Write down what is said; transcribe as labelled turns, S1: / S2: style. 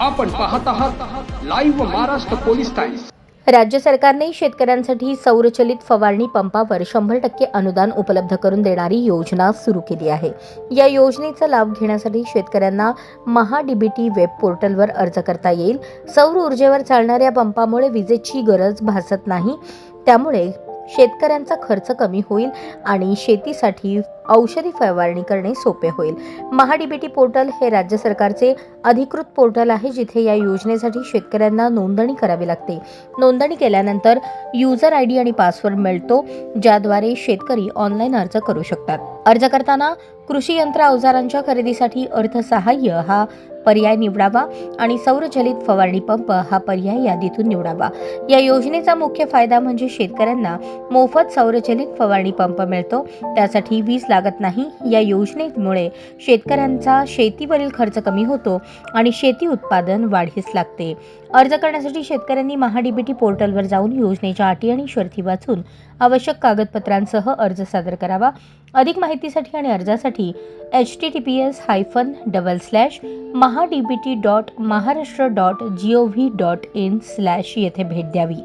S1: आपण पाहत आहात लाईव्ह महाराष्ट्र पोलीस टाइम्स
S2: राज्य सरकारने शेतकऱ्यांसाठी सौरचलित फवारणी पंपावर शंभर टक्के अनुदान उपलब्ध करून देणारी योजना सुरू केली आहे. या योजनेचा लाभ घेण्यासाठी शेतकऱ्यांना महाडीबीटी वेब पोर्टलवर अर्ज करता येईल. सौर ऊर्जेवर चालणाऱ्या पंपामुळे विजेची गरज भासत नाही. त्यामुळे शेतकऱ्यांचा खर्च कमी होईल आणि शेतीसाठी औषधी फवारणी करणे सोपे होईल. महाडीबीटी पोर्टल हे राज्य सरकारचे अधिकृत पोर्टल आहे जिथे या योजनेसाठी शेतकऱ्यांना नोंदणी करावी लागते. नोंदणी केल्यानंतर युजर आय डी आणि पासवर्ड मिळतो ज्याद्वारे शेतकरी ऑनलाईन अर्ज करू शकतात. अर्ज करताना कृषी यंत्र अवजारांच्या खरेदीसाठी अर्थसहाय्य हा पर्याय निवडावा आणि सौरचलित फवारणी पंप हा पर्याय यादीतून निवडावा. या योजनेचा मुख्य फायदा म्हणजे शेतकऱ्यांना मोफत सौरचलित फवारणी पंप मिळतो. त्यासाठी वीज लागत नाही. या योजनेमुळे शेतकऱ्यांचा शेतीवरील खर्च कमी होतो आणि शेती उत्पादन वाढीस लागते. अर्ज करण्यासाठी शेतकऱ्यांनी महाडीबीटी पोर्टलवर जाऊन योजनेच्या अटी आणि शर्ती वाचून आवश्यक कागदपत्रांसह अर्ज सादर करावा. अधिक माहितीसाठी आणि अर्जासाठी H T T P S hyphen double slash MahaDBT dot Maharashtra dot G O V dot in slash येथे भेट द्यावी.